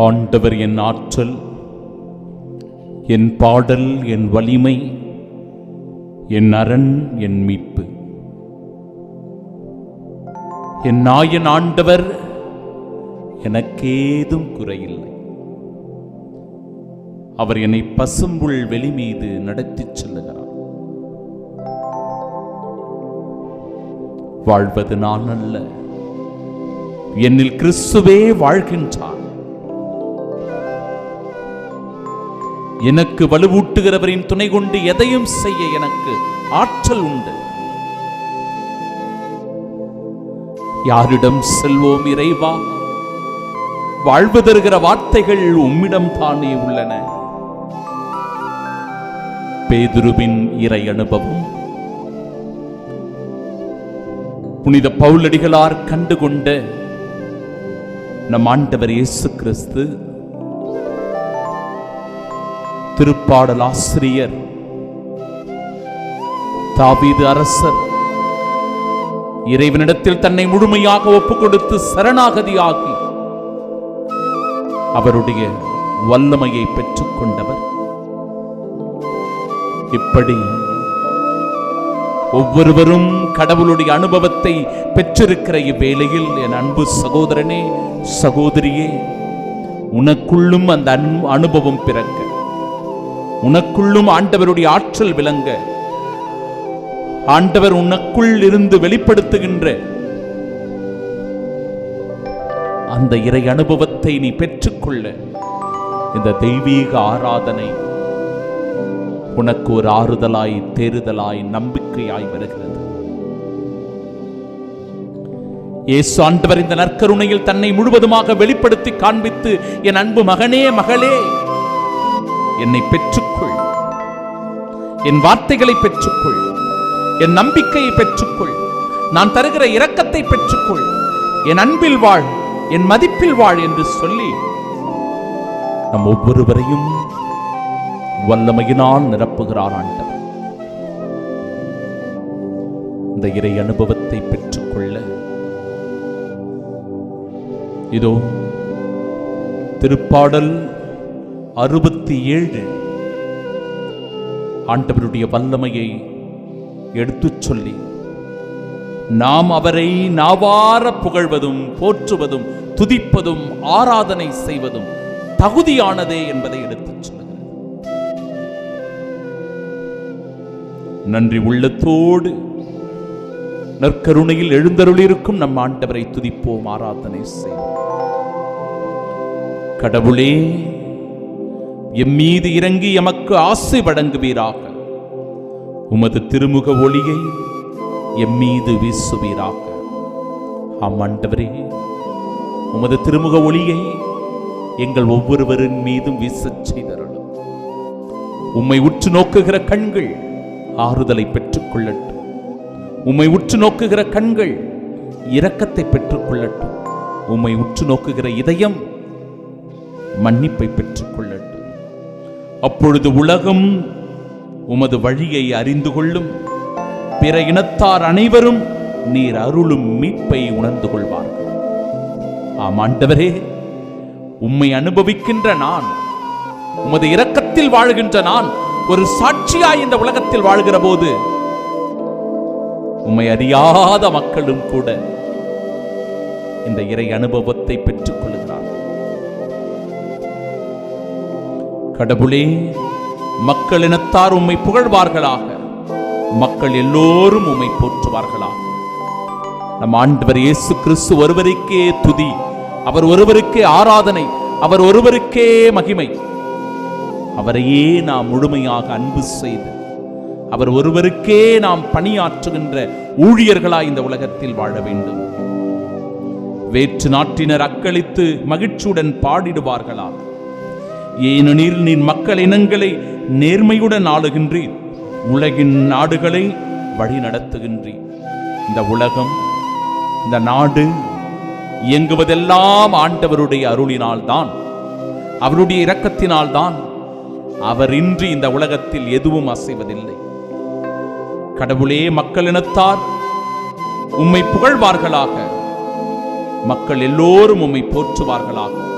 ஆண்டவர் என் ஆற்றல் என் பாடல் என் வலிமை என் அரண் என் மீட்பு. என் நாயன் ஆண்டவர் எனக்கேதும் குறையில்லை. அவர் என்னை பசும்புல் வெளி மீது நடத்தி செல்லுகிறார். வாழ்வது நான் அல்ல. என்னில் கிறிஸ்துவே வாழ்கின்றார். எனக்கு வலுவூட்டுகிறவரின் துணை கொண்டு எதையும் செய்ய எனக்கு ஆற்றல் உண்டு. யாரிடம் செல்வோம் இறைவா? வாழ்வு தருகிற வார்த்தைகள் உம்மிடம் தானே உள்ளன. பேதுருவின் இறை அனுபவம். புனித பவுலடிகளார் கண்டுகொண்ட நம் ஆண்டவர் இயேசு கிறிஸ்து திருப்பாடல் ஆசிரியர் தாவீது அரசர். இறைவனிடத்தில் தன்னை முழுமையாக ஒப்புக் கொடுத்து சரணாகதியாகி அவருடைய வல்லமையை பெற்றுக் கொண்டவர் இப்படி ஒவ்வொருவரும் கடவுளுடைய அனுபவத்தை பெற்றிருக்கிற இவ்வேளையில் என் அன்பு சகோதரனே சகோதரியே உனக்குள்ளும் அந்த அன்பு அனுபவம் பிறக்க. உனக்குள்ளும் ஆண்டவருடைய ஆற்றல் விளங்க. ஆண்டவர் உனக்குள் இருந்து வெளிப்படுத்துகின்ற அந்த இறை அனுபவத்தை நீ பெற்றுக்கொள்ள. இந்த தெய்வீக ஆராதனை உனக்கு ஒரு ஆறுதலாய் தேறுதலாய் நம்பிக்கையாய் வருகிறது. இயேசு ஆண்டவர் இந்த நற்கருணையில் தன்னை முழுவதுமாக வெளிப்படுத்தி காண்பித்து என் அன்பு மகனே மகளே என்னை பெற்றுக் என் வார்த்தைகளை பெற்றுக்கொள். என் நம்பிக்கையை பெற்றுக்கொள். நான் தருகிற இரக்கத்தை பெற்றுக்கொள். என் அன்பில் வாழ் என் மதிப்பில் வாழ் என்று சொல்லி நம் ஒவ்வொருவரையும் வல்லமையினால் நிரப்புகிறார் ஆண்டவர். இந்த இறை அனுபவத்தை பெற்றுக்கொள்ள இதோ திருப்பாடல் அறுபத்தி ஏழு. ஆண்டவருடைய வல்லமையை எடுத்துச் சொல்லி நாம் அவரை நாவார புகழ்வதும் போற்றுவதும் துதிப்பதும் ஆராதனை செய்வதும் தகுதியானதே என்பதை எடுத்துச் சொல்லுகிறது நன்றி உள்ளத்தோடு நற்கருணையில் எழுந்தருளிருக்கும் நம் ஆண்டவரை துதிப்போம் ஆராதனை செய்வோம். கடவுளே எம்மீது இறங்கி எமக்கு ஆசை வழங்குவீராக. உமது திருமுக ஒளியை எம்மீது வீசுவீராக. அம்மாண்டவரே உமது திருமுக ஒளியை எங்கள் ஒவ்வொருவரின் மீதும் வீசச் செய்தருளும். உம்மை உற்று நோக்குகிற கண்கள் ஆறுதலை பெற்றுக் கொள்ளட்டும் உம்மை உற்று நோக்குகிற கண்கள் இரக்கத்தை பெற்றுக் கொள்ளட்டும் உம்மை உற்று நோக்குகிற இதயம் மன்னிப்பை பெற்றுக் அப்பொழுது உலகம் உமது வழியை அறிந்து கொள்ளும். பிற இனத்தார் அனைவரும் நீர் அருளும் மீட்பை உணர்ந்து கொள்வார்கள். ஆமாண்டவரே உம்மை அனுபவிக்கின்ற நான் உமது இரக்கத்தில் வாழ்கின்ற நான் ஒரு சாட்சியாய் இந்த உலகத்தில் வாழ்கிற போது உம்மை அறியாத மக்களும் கூட இந்த இறை அனுபவத்தை பெற்றுக் கடவுளே மக்கள் இனத்தார் உம்மை புகழ்வார்களாக. மக்கள் எல்லோரும் உம்மை போற்றுவார்களாக. நம் ஆண்டவர் இயேசு கிறிஸ்து ஒருவருக்கே துதி அவர் ஒருவருக்கே ஆராதனை அவர் ஒருவருக்கே மகிமை. அவரையே நாம் முழுமையாக அன்பு செய்து அவர் ஒருவருக்கே நாம் பணியாற்றுகின்ற ஊழியர்களாய் இந்த உலகத்தில் வாழ வேண்டும். வேற்று நாட்டினர் அக்களித்து மகிழ்ச்சியுடன் பாடிடுவார்களாக. ஏனெனில் நீர் மக்கள் இனங்களை நேர்மையுடன் ஆளுகின்றீர். உலகின் நாடுகளை வழி நடத்துகின்றீர். இந்த உலகம் இந்த நாடு இயங்குவதெல்லாம் ஆண்டவருடைய அருளினால்தான் அவருடைய இரக்கத்தினால்தான் அவர் இன்றி இந்த உலகத்தில் எதுவும் அசைவதில்லை. கடவுளே மக்கள் இனத்தார் உம்மை புகழ்வார்களாக. மக்கள் எல்லோரும் உம்மை போற்றுவார்களாக.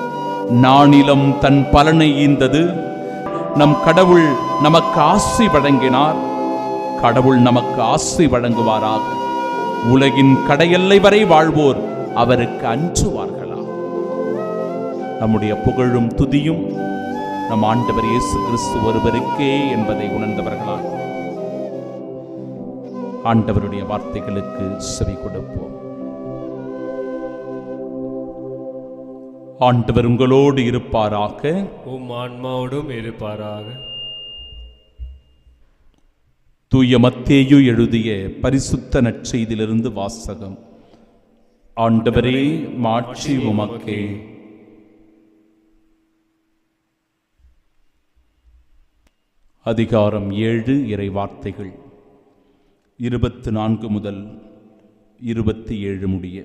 நானிலம் தன் பலனை ஈந்தது. நம் கடவுள் நமக்கு ஆசி வழங்கினார். கடவுள் நமக்கு ஆசி வழங்குவாராக. உலகின் கடையெல்லை வரை வாழ்வோர் அவருக்கு அஞ்சுவார்களா? நம்முடைய புகழும் துதியும் நம் ஆண்டவர் இயேசு கிறிஸ்து ஒருவருக்கே என்பதை உணர்ந்தவர்களாக. ஆண்டவருடைய வார்த்தைகளுக்கு செவி கொடுப்போம். ஆண்டவர் உங்களோடு இருப்பாராக. உம் ஆன்மாவோடும் இருப்பாராக. தூய மத்தேயு எழுதிய பரிசுத்த நற்செய்தியிலிருந்து வாசகம். ஆண்டவரே மாட்சி உமக்கே. அதிகாரம் ஏழு இறை வார்த்தைகள். இருபத்து நான்கு முதல் இருபத்தி ஏழு முடிய.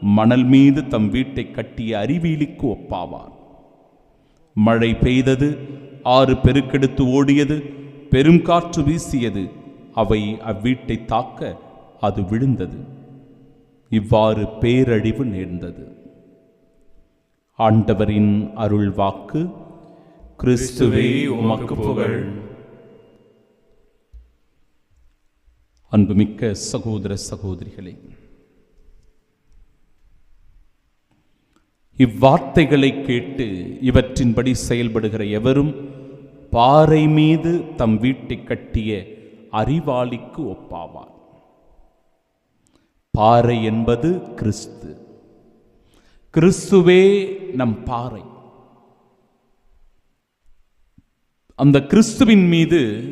மணல் மீது தம் வீட்டை கட்டிய அறிவீலிக்கு ஒப்பாவார் மழை பெய்தது ஆறு பெருக்கெடுத்து ஓடியது பெரும் காற்று வீசியது அவை அவ்வீட்டை தாக்க அது விழுந்தது. இவ்வாறு பேரழிவு நேர்ந்தது. ஆண்டவரின் அருள் வாக்கு கிறிஸ்துவே உமக்கு புகழ். அன்புமிக்க சகோதர சகோதரிகளே இவ்வார்த்தைகளை கேட்டு இவற்றின்படி செயல்படுகிற எவரும் பாறை மீது தம் வீட்டை கட்டிய அறிவாளிக்கு ஒப்பாவார். பாறை என்பது கிறிஸ்து. கிறிஸ்துவே நம் பாறை. அந்த கிறிஸ்துவின் மீது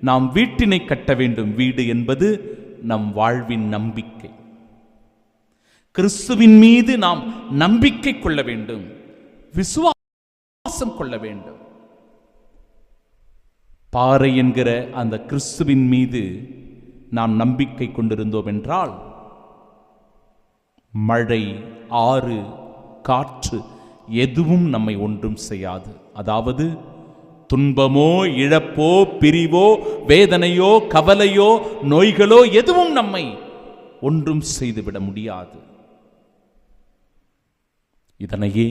நாம் வீட்டினை கட்ட வேண்டும் வீடு என்பது நம் வாழ்வின் நம்பிக்கை. கிறிஸ்துவின் மீது நாம் நம்பிக்கை கொள்ள வேண்டும். விசுவாசம் கொள்ள வேண்டும். பாறை என்கிற அந்த கிறிஸ்துவின் மீது நாம் நம்பிக்கை கொண்டிருந்தோம் என்றால் மழை ஆறு காற்று எதுவும் நம்மை ஒன்றும் செய்யாது. அதாவது துன்பமோ இழப்போ பிரிவோ வேதனையோ கவலையோ நோய்களோ எதுவும் நம்மை ஒன்றும் செய்துவிட முடியாது. இதனையே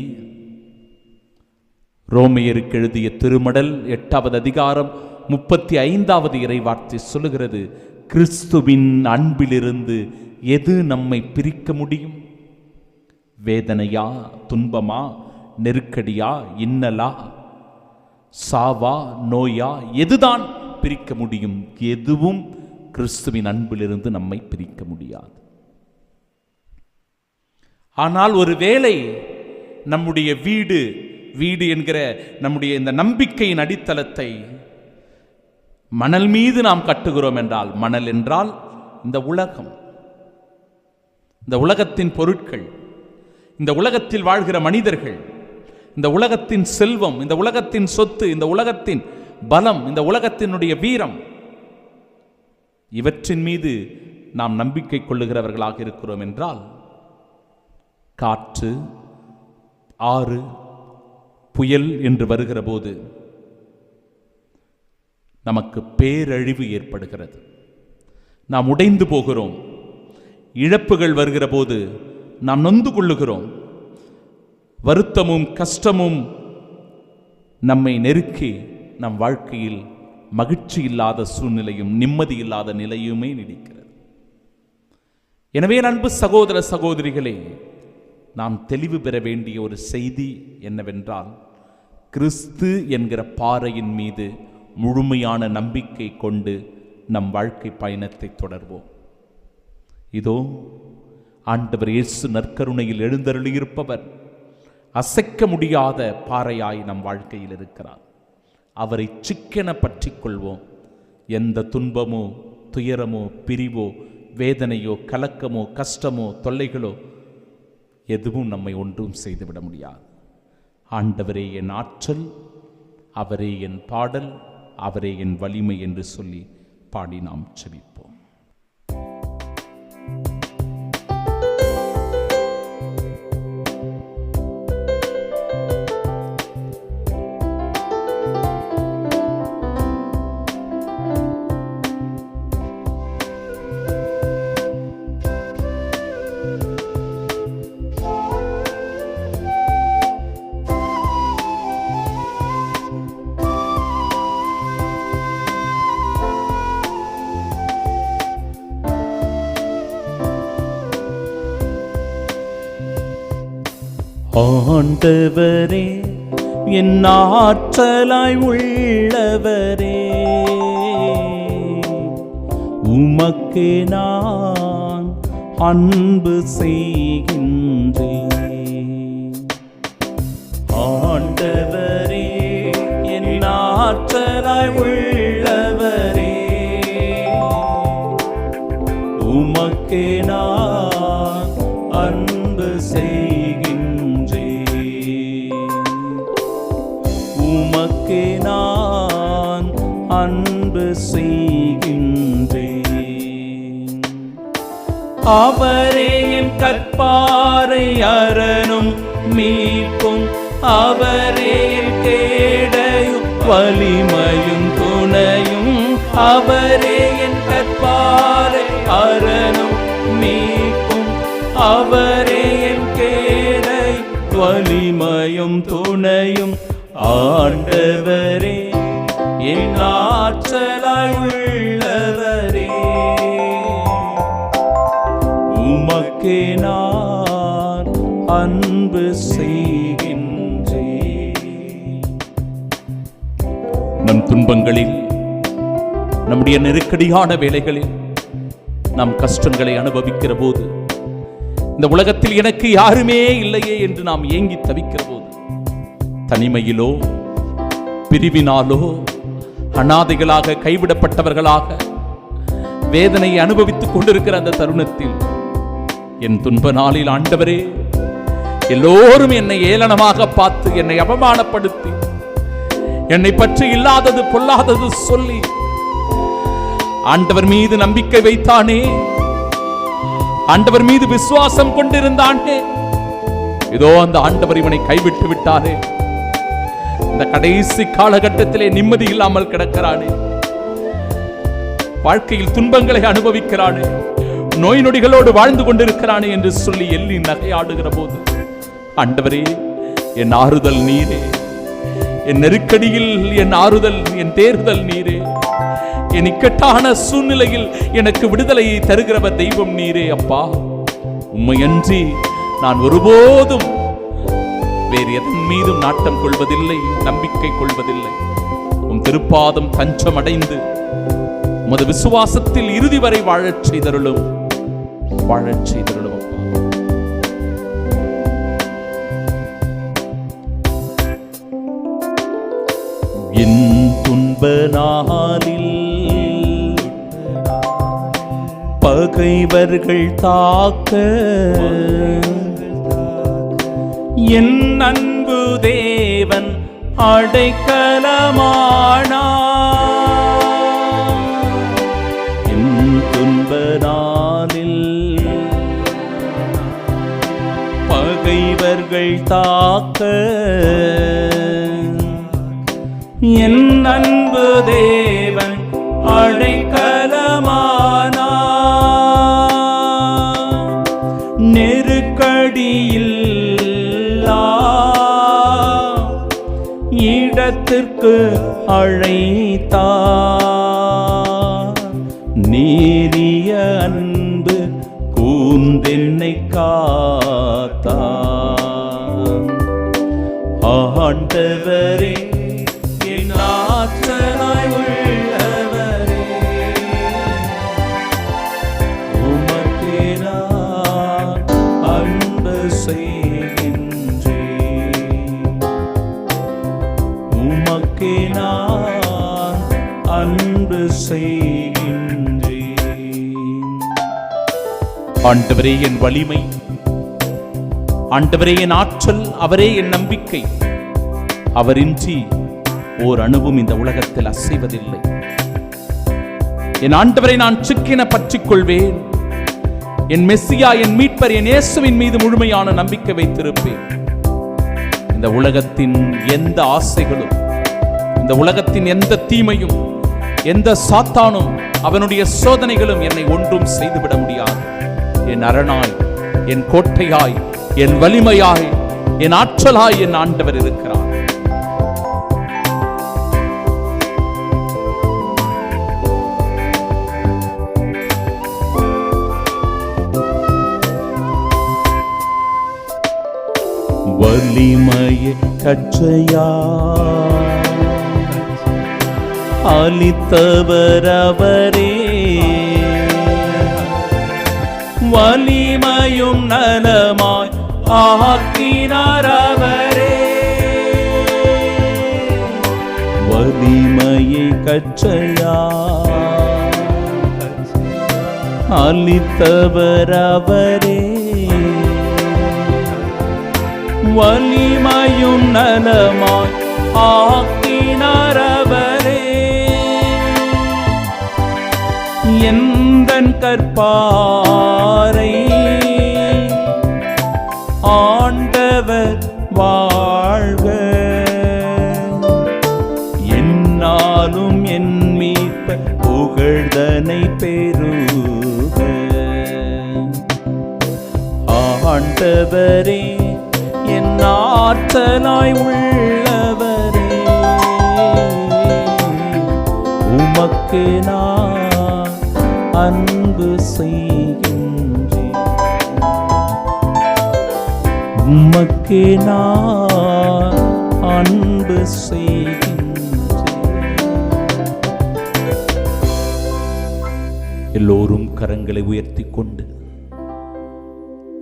ரோமையருக்கு எழுதிய திருமடல் எட்டாவது அதிகாரம் முப்பத்தி ஐந்தாவது இறைவார்த்தை சொல்லுகிறது கிறிஸ்துவின் அன்பிலிருந்து எது நம்மை பிரிக்க முடியும்? வேதனையா துன்பமா நெருக்கடியா இன்னலா? சாவா நோயா எதுதான் பிரிக்க முடியும்? எதுவும் கிறிஸ்துவின் அன்பிலிருந்து நம்மை பிரிக்க முடியாது. ஆனால் ஒருவேளை நம்முடைய வீடு வீடு என்கிற நம்முடைய இந்த நம்பிக்கையின் அடித்தளத்தை மணல் மீது நாம் கட்டுகிறோம் என்றால் மணல் என்றால் இந்த உலகம். இந்த உலகத்தின் பொருட்கள் இந்த உலகத்தில் வாழ்கிற மனிதர்கள் இந்த உலகத்தின் செல்வம் இந்த உலகத்தின் சொத்து இந்த உலகத்தின் பலம் இந்த உலகத்தினுடைய வீரம் இவற்றின் மீது நாம் நம்பிக்கை கொள்ளுகிறவர்களாக இருக்கிறோம் என்றால் காற்று ஆறு புயல் என்று வருகிற போது நமக்கு பேரழிவு ஏற்படுகிறது. நாம் உடைந்து போகிறோம். இழப்புகள் வருகிற போது நாம் நொந்து கொள்ளுகிறோம். வருத்தமும் கஷ்டமும் நம்மை நெருக்கி நம் வாழ்க்கையில் மகிழ்ச்சி இல்லாத சூழ்நிலையும் நிம்மதி இல்லாத நிலையுமே நீடிக்கிறது. எனவே அன்பு சகோதர சகோதரிகளே நாம் தெளிவு பெற வேண்டிய ஒரு செய்தி என்னவென்றால் கிறிஸ்து என்கிற பாறையின் மீது முழுமையான நம்பிக்கை கொண்டு நம் வாழ்க்கை பயணத்தை தொடர்வோம். இதோ ஆண்டவர் இயேசு நற்கருணையில் எழுந்தருளியிருப்பவர். அசைக்க முடியாத பாறையாய் நம் வாழ்க்கையில் இருக்கிறார். அவரை சிக்கென பற்றி கொள்வோம். எந்த துன்பமோ துயரமோ பிரிவோ வேதனையோ கலக்கமோ கஷ்டமோ தொல்லைகளோ எதுவும் நம்மை ஒன்றும் செய்துவிட முடியாது. ஆண்டவரே என் ஆற்றல் அவரே என் பாடல் அவரே என் வலிமை என்று சொல்லி பாடி நாம் செபிப்போம். ஆண்டவரே என் ஆற்றலாய் உள்ளவரே. உமக்கு நான் அன்பு செய்கின்றேன். ஆண்டவரே என் ஆற்றலாய் உள்ள செய்கின்றேன். அவரே என் கற்பாரை அரணும் மீட்பும் அவரே கேடையும் வலிமையும் துணையும். அவரே என் கற்பாரை அரணும் மீட்பும் அவரே என் கேடை வலிமையும் துணையும். ஆண்டவரே என் ஆற்ற உள்ளவரே. உமக்கே நான் அன்பு செய்கின்றேன். நம் துன்பங்களில் நம்முடைய நெருக்கடியான வேலைகளில் நாம் கஷ்டங்களை அனுபவிக்கிற போது இந்த உலகத்தில் எனக்கு யாருமே இல்லையே என்று நாம் ஏங்கி தவிக்கிற போது தனிமையிலோ பிரிவினாலோ அனாதைகளாக கைவிடப்பட்டவர்களாக வேதனையை அனுபவித்துக் கொண்டிருக்கிற அந்த தருணத்தில் என் துன்ப நாளில் ஆண்டவரே எல்லோரும் என்னை ஏளனமாக பார்த்து என்னை அவமானப்படுத்தி என்னை பற்றி இல்லாதது பொல்லாதது சொல்லி ஆண்டவர் மீது நம்பிக்கை வைத்தானே ஆண்டவர் மீது விசுவாசம் கொண்டிருந்தானே இதோ அந்த ஆண்டவர் இவனை கைவிட்டு விட்டாரே. இந்த கடைசி காலகட்டத்திலே நிம்மதி இல்லாமல் கிடக்கிறானே. வாழ்க்கையில் துன்பங்களை அனுபவிக்கிறானே. நோய் நொடிகளோடு வாழ்ந்து கொண்டிருக்கிறானே என்று சொல்லி எள்ளி நகையாடுகிற போது ஆண்டவரே என் ஆறுதல் நீரே. என் நெருக்கடியில் என் ஆறுதல் என் தேர்தல் நீரே. என் இக்கட்டான சூழ்நிலையில் எனக்கு விடுதலையை தருகிறவர் தெய்வம் நீரே அப்பா. உண்மையன்றி நான் ஒருபோதும் வேறு எதன் மீதும் நாட்டம் கொள்வதில்லை நம்பிக்கை கொள்வதில்லை. உன் திருப்பாதம் தஞ்சம் அடைந்து உமது விசுவாசத்தில் இறுதி வரை வாழச் செய்தருளும் வாழச் செய்தருளும் துன்ப நாளில் பகைவர்கள் தாக்க என் அன்பு தேவன் அடைக்கலமானா. என் துன்ப நாளில் பகைவர்கள் தாக்க என் அன்பு தேவன் அடைக்கலமானா இடத்திற்கு அழைத்தார். நீரிய அன்பு கூந்தென்னை காத்தா ஆண்டவரே என் ஆற்றலாய் உள்ள ஆண்டவரே என் வலிமை. ஆண்டவரே என் ஆற்றல் அவரே என் நம்பிக்கை. அவரின்றி ஓர் அணுவும் இந்த உலகத்தில் அசைவதில்லை. என் ஆண்டவரை நான் சிக்கின பற்றிக் கொள்வேன். என் மெஸ்ஸியா என் மீட்பர் என் இயேசுவின் மீது முழுமையான நம்பிக்கை வைத்திருப்பேன். இந்த உலகத்தின் எந்த ஆசைகளும் இந்த உலகத்தின் எந்த தீமையும் எந்த சாத்தானும் அவனுடைய சோதனைகளும் என்னை ஒன்றும் செய்துவிட முடியாது. என் அரணாய் என் கோட்டையாய் என் வலிமையாய் என் ஆற்றலாய் என் ஆண்டவர் இருக்கிறார். வலிமைய கற்றையா? அளித்தவர் அவரே. வலிமையும் நலமாய் ஆக்கினார் அவரே வலிமையை கச்சையா? அளித்தவர் அவரே வலிமையும் நலமாய் ஆக்கினார் அவரே என் எந்தன் கற்பாரை ஆண்டவர் வாழ்க. என்னாலும் என் மீட்ப புகழ்தனை பெறுக. ஆண்டவரே என் ஆற்றலாய் உள்ளவரே. உமக்கு நான் அன்பு செய்கின்றேன். நான் அன்பு செய்கின்றேன். எல்லோரும் கரங்களை உயர்த்தி கொண்டு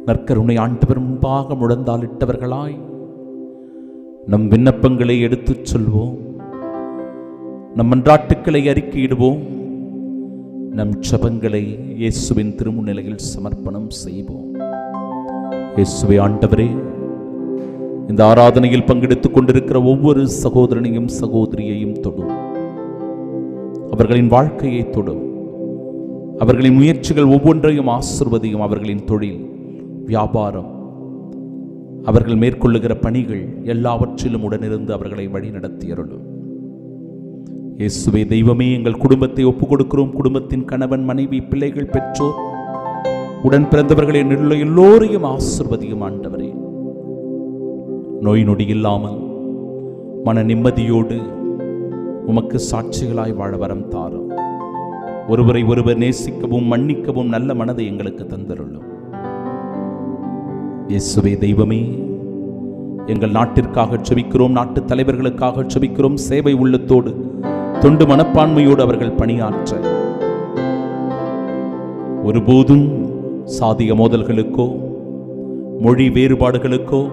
நற்கருணை ஆண்டவர் முன்பாக முழந்தாலிட்டவர்களாய் நம் விண்ணப்பங்களை எடுத்துச் சொல்வோம். நம் மன்றாட்டுக்களை அறிக்கையிடுவோம். நம் ஜபங்களை இயேசுவின் திருமுன்னிலையில் சமர்ப்பணம் செய்வோம். இயேசுவை ஆண்டவரே இந்த ஆராதனையில் பங்கெடுத்துக் கொண்டிருக்கிற ஒவ்வொரு சகோதரனையும் சகோதரியையும் தொடும். அவர்களின் வாழ்க்கையை தொடும். அவர்களின் முயற்சிகள் ஒவ்வொன்றையும் ஆசிர்வதியும் அவர்களின் தொழில் வியாபாரம். அவர்கள் மேற்கொள்ளுகிற பணிகள் எல்லாவற்றிலும் உடனிருந்து அவர்களை வழிநடத்தி நடத்தியருளும் இயேசுவே தெய்வமே எங்கள் குடும்பத்தை ஒப்புக் கொடுக்கிறோம் குடும்பத்தின் கணவன் மனைவி பிள்ளைகள் பெற்றோர் உடன் பிறந்தவர்களை நிலை எல்லோரையும் ஆசிர்வதியும் ஆண்டவரே. நோய் நொடி இல்லாமல் மன நிம்மதியோடு உமக்கு சாட்சிகளாய் வாழ வரம் தாரும். ஒருவரை ஒருவர் நேசிக்கவும் மன்னிக்கவும் நல்ல மனதை எங்களுக்கு தந்தருளும். இயேசுவே தெய்வமே எங்கள் நாட்டிற்காக செபிக்கிறோம் நாட்டு தலைவர்களுக்காக செபிக்கிறோம். சேவை உள்ளத்தோடு தொண்டு மனப்பான்மையோடு அவர்கள் பணியாற்ற. ஒருபோதும் சாதிய மோதல்களுக்கோ மொழி வேறுபாடுகளுக்கோ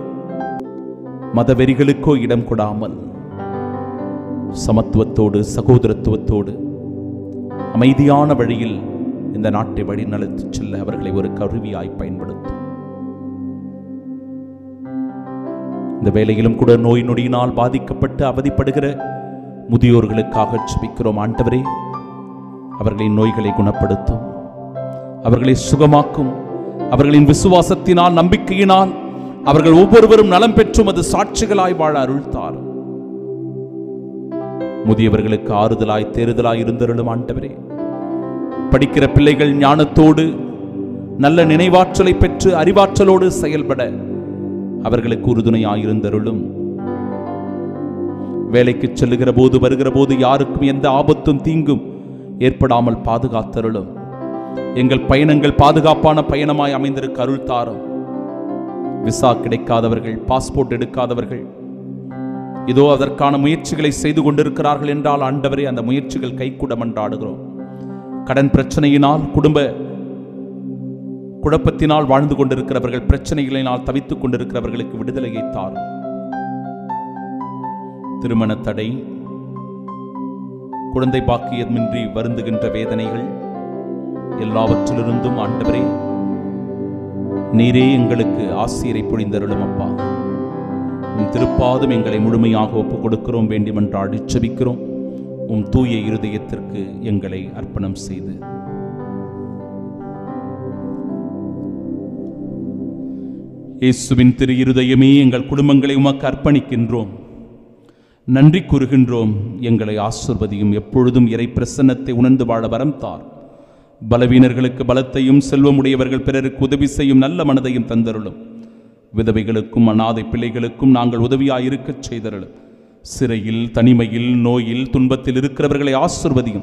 மதவெறிகளுக்கோ இடம் கொடாமல் சமத்துவத்தோடு சகோதரத்துவத்தோடு அமைதியான வழியில் இந்த நாட்டை வழி செல்ல அவர்களை ஒரு கருவியாய் பயன்படுத்தும். இந்த வேலையிலும் கூட நோய் நொடியினால் பாதிக்கப்பட்டு அவதிப்படுகிற முதியோர்களுக்காக செபிக்கிறோம் ஆண்டவரே. அவர்களின் நோய்களை குணப்படுத்தும். அவர்களை சுகமாக்கும். அவர்களின் விசுவாசத்தினால் நம்பிக்கையினால் அவர்கள் ஒவ்வொருவரும் நலம் பெற்றும் அது சாட்சிகளாய் வாழ அருள் தாரும் முதியவர்களுக்கு ஆறுதலாய் தேறுதலாய் இருந்தருளும் ஆண்டவரே. படிக்கிற பிள்ளைகள் ஞானத்தோடு நல்ல நினைவாற்றலை பெற்று அறிவாற்றலோடு செயல்பட அவர்களுக்கு உறுதுணையாயிருந்தருளும் வேலைக்கு செல்லுகிற போது வருகிற போது யாருக்கும் எந்த ஆபத்தும் தீங்கும் ஏற்படாமல் பாதுகாத்தருளும். எங்கள் பயணங்கள் பாதுகாப்பான பயணமாய் அமைந்திருக்க அருள் தாரும். விசா கிடைக்காதவர்கள் பாஸ்போர்ட் எடுக்காதவர்கள் இதோ அதற்கான முயற்சிகளை செய்து கொண்டிருக்கிறார்கள் என்றால் ஆண்டவரே அந்த முயற்சிகள் கைகூட மன்றாடுகிறோம் கடன் பிரச்சனையினால் குடும்ப குழப்பத்தினால் வாழ்ந்து கொண்டிருக்கிறவர்கள் பிரச்சனைகளினால் தவித்துக் கொண்டிருக்கிறவர்களுக்கு விடுதலையை தாரும். திருமண தடை குழந்தை பாக்கியமின்றி வருந்துகின்ற வேதனைகள் எல்லாவற்றிலிருந்தும் ஆண்டவரே நீரே எங்களுக்கு ஆசிரியரை பொழிந்தருளும் அப்பா. உம் திருப்பாதும் எங்களை முழுமையாக ஒப்புக் கொடுக்கிறோம் வேண்டுமென்றால் இச்சபிக்கிறோம் உம் தூய இருதயத்திற்கு எங்களை அர்ப்பணம் செய்து. இயேசுவின் திரு இருதயமே எங்கள் குடும்பங்களை உமக்கு அர்ப்பணிக்கின்றோம். நன்றி கூறுகின்றோம். எங்களை ஆசிர்வதியும். எப்பொழுதும் இறை பிரசன்னத்தை உணர்ந்து வாழ வரம் தார். பலவீனர்களுக்கு பலத்தையும் செல்வமுடையவர்கள் பிறருக்கு உதவி செய்யும் நல்ல மனதையும் தந்தருளும். விதவைகளுக்கும் அனாதை பிள்ளைகளுக்கும் நாங்கள் உதவியாயிருக்கச் செய்தருளும் சிறையில் தனிமையில் நோயில் துன்பத்தில் இருக்கிறவர்களை ஆசிர்வதியும்.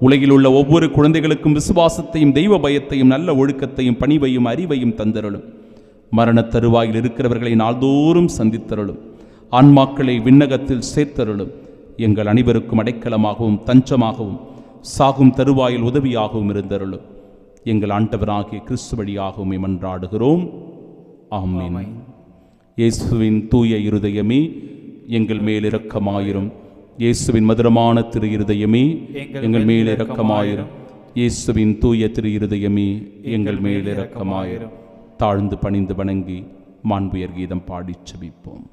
உலகில் உள்ள ஒவ்வொரு குழந்தைகளுக்கும் விசுவாசத்தையும் தெய்வ பயத்தையும் நல்ல ஒழுக்கத்தையும் பணிவையும் அறிவையும் தந்தருளும். மரணத் தருவாயில் இருக்கிறவர்களை நாள்தோறும் சந்தித்தருளும். ஆன்மாக்களை விண்ணகத்தில் சேர்த்தருளும். எங்கள் அனைவருக்கும் அடைக்கலமாகவும் தஞ்சமாகவும் சாகும் தருவாயில் உதவியாகவும் இருந்தருளும். எங்கள் ஆண்டவராகிய கிறிஸ்து வழியாகவும் மன்றாடுகிறோம் ஆமென். இயேசுவின் தூய இருதயமே எங்கள் மேல் இரக்கமாயிரும். இயேசுவின் மதுரமான திரு இருதயமே எங்கள் மேல் இரக்கமாயிரும். இயேசுவின் தூய திரு இருதயமே எங்கள் மேல் இரக்கமாயிரும். தாழ்ந்து பணிந்து வணங்கி மாண்புயர் கீதம் பாடிச் செபிப்போம்.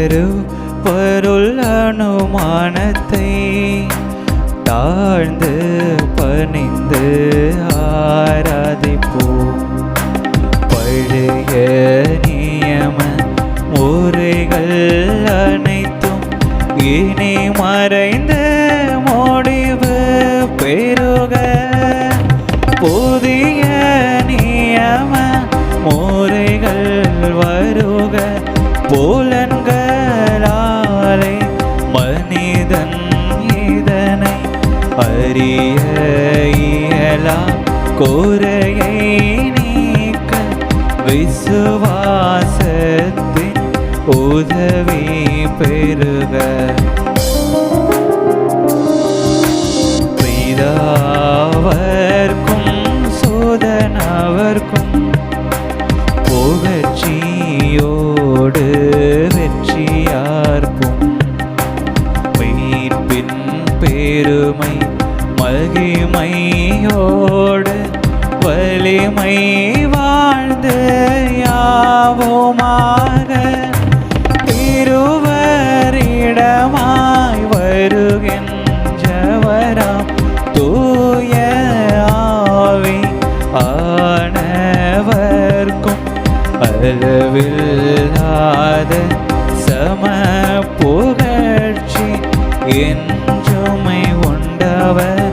தரு பொருள் அனுமானத்தை தாழ்ந்து பணிந்து ஆராதிப்போம். பழைய நியம முறைகள் அனைத்தும் இனி மறைந்த முடிவு பெருக. புதிய நியம முறைகள் வருக. போலன் കോര அளவில்லாத சம புகழ்ச்சி என்றுமை உண்டவர்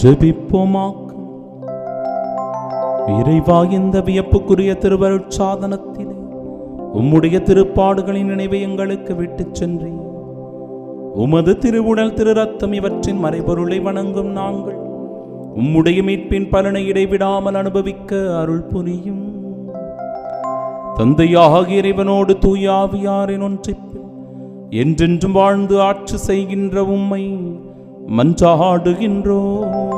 ஜெபிப்போமாக்கும் இறைவா இந்த வியப்புக்குரிய திருவருட்சாதனத்திலே உம்முடைய திருப்பாடுகளின் நினைவை எங்களுக்கு விட்டுச் சென்றேன் உமது திருவுடல் திரு ரத்தம் இவற்றின் மறைபொருளை வணங்கும் நாங்கள். உம்முடைய மீட்பின் பலனை இடைவிடாமல் அனுபவிக்க அருள் புரியும். தந்தையாக இறைவனோடு தூயாவியாரின் ஒன்றிப்பில் என்றென்றும் வாழ்ந்து ஆட்சி செய்கின்ற உம்மை மன்றாடுகின்றோம்.